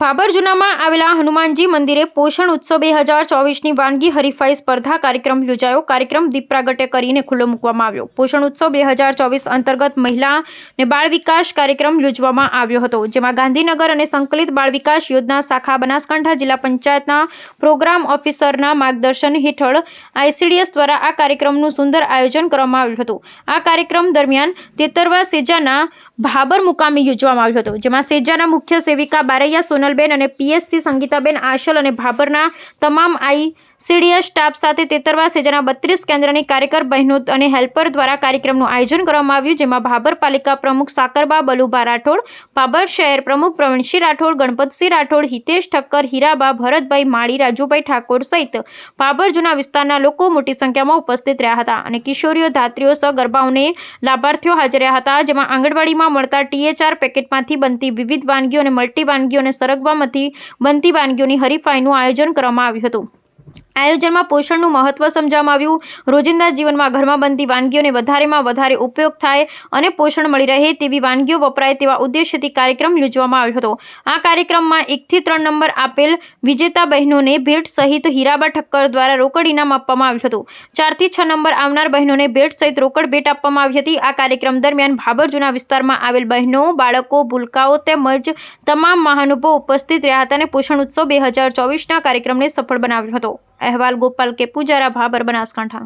ભાબર જૂનામાં આવેલા હનુમાનજી મંદિરે પોષણ ઉત્સવ બે હજાર ચોવીસની વાનગી હરીફાઈ સ્પર્ધા કાર્યક્રમ યોજાયો. કાર્યક્રમ દીપ પ્રાગટ્ય કરીને ખુલ્લો મૂકવામાં આવ્યો. પોષણ ઉત્સવ બે હજાર ચોવીસ અંતર્ગત મહિલા અને બાળ વિકાસ કાર્યક્રમ યોજવામાં આવ્યો હતો, જેમાં ગાંધીનગર અને સંકલિત બાળ વિકાસ યોજના શાખા બનાસકાંઠા જિલ્લા પંચાયતના પ્રોગ્રામ ઓફિસરના માર્ગદર્શન હેઠળ આઈસીડીએસ દ્વારા આ કાર્યક્રમનું સુંદર આયોજન કરવામાં આવ્યું હતું. આ કાર્યક્રમ દરમિયાન તેતરવા સેજાના ભાબર મુકામે યોજવામાં આવ્યો હતો, જેમાં સેજાના મુખ્ય સેવિકા બારૈયા સોનલબેન અને પીએસસી સંગીતાબેન આશલ અને ભાબરના તમામ આઈ સીડીએસ સ્ટાફ સાથે તેતરવા સેજાના બત્રીસ કેન્દ્રની કાર્યકર બહેનો અને હેલ્પર દ્વારા કાર્યક્રમનું આયોજન કરવામાં આવ્યું, જેમાં ભાબર પાલિકા પ્રમુખ સાકરબા, બલુભા રાઠોડ ભાબર શહેર પ્રમુખ પ્રવીણસિંહ રાઠોડ, ગણપતસિંહ રાઠોડ, હિતેશ ઠક્કર, હીરાબા, ભરતભાઈ માળી, રાજુભાઈ ઠાકોર સહિત ભાબર જૂના વિસ્તારના લોકો મોટી સંખ્યામાં ઉપસ્થિત રહ્યા હતા અને કિશોરીઓ, ધાત્રીઓ, સગર્ભાઓને લાભાર્થીઓ હાજર રહ્યા હતા, જેમાં આંગણવાડીમાં મળતા ટીએચઆર પેકેટમાંથી બનતી વિવિધ વાનગીઓ અને મલ્ટી વાનગીઓ અને સરગવામાંથી બનતી વાનગીઓની હરીફાઈનું આયોજન કરવામાં આવ્યું હતું. આયોજનમાં પોષણનું મહત્વ સમજાવવામાં આવ્યું. રોજિંદા જીવનમાં ઘરમાં બનતી વાનગીઓને વધારેમાં વધારે ઉપયોગ થાય અને પોષણ મળી રહે તેવી વાનગીઓ વપરાય તેવા ઉદ્દેશ્યથી કાર્યક્રમ યોજવામાં આવ્યો હતો. આ કાર્યક્રમમાં એકથી ત્રણ નંબર આપેલ વિજેતા બહેનોને ભેટ સહિત હીરાબા ઠક્કર દ્વારા રોકડ ઇનામ આપવામાં આવ્યું હતું. ચારથી છ નંબર આવનાર બહેનોને ભેટ સહિત રોકડ ભેટ આપવામાં આવી હતી. આ કાર્યક્રમ દરમિયાન ભાબર જૂના વિસ્તારમાં આવેલ બહેનો, બાળકો, ભૂલકાઓ તેમજ તમામ મહાનુભાવો ઉપસ્થિત રહ્યા હતા અને પોષણ ઉત્સવ બે હજાર ચોવીસના કાર્યક્રમને સફળ બનાવ્યો હતો. અહેવાલ ગોપાલ કે પૂજારા ભાબર બનાસકાંઠા